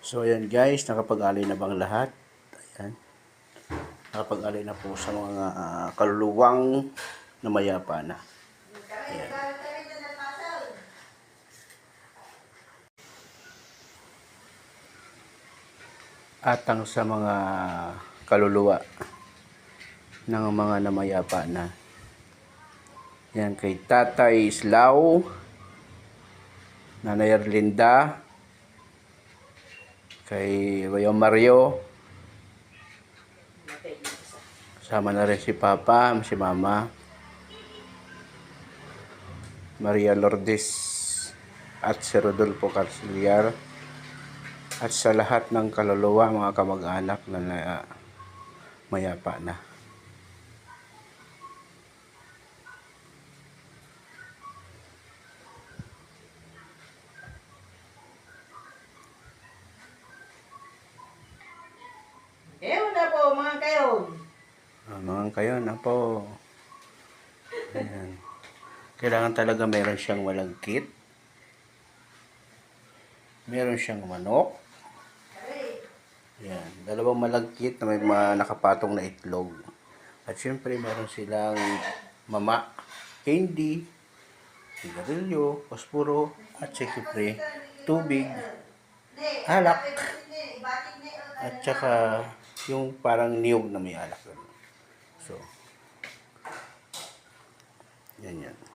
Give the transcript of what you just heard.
So ayan guys, nakapag-alay na bang lahat? Ayan. Nakapag-alay na po sa mga ah, kaluluwang na mayapa na. Ayan. Atang sa mga kaluluwa ng mga namayapa na. Yan kay Tatay Islao, Nanay Erlinda, kay Bayo Mario, sama na rin si Papa, si Mama, Maria Lourdes, at si Rodolfo Carciliar, at sa lahat ng kaluluwa, mga kamag-anak na, na mayapa na. Ewan na po, mga kayon. Ah, mga kayo na po. Ayan. Kailangan talaga meron siyang malagkit. Meron siyang manok. Ayan. Dalawang malagkit na may mga nakapatong na itlog. At syempre meron silang mama, candy, sigarilyo, posporo, at syempre tubig, alak, at saka yung parang niyog na may alak. So, yan yan.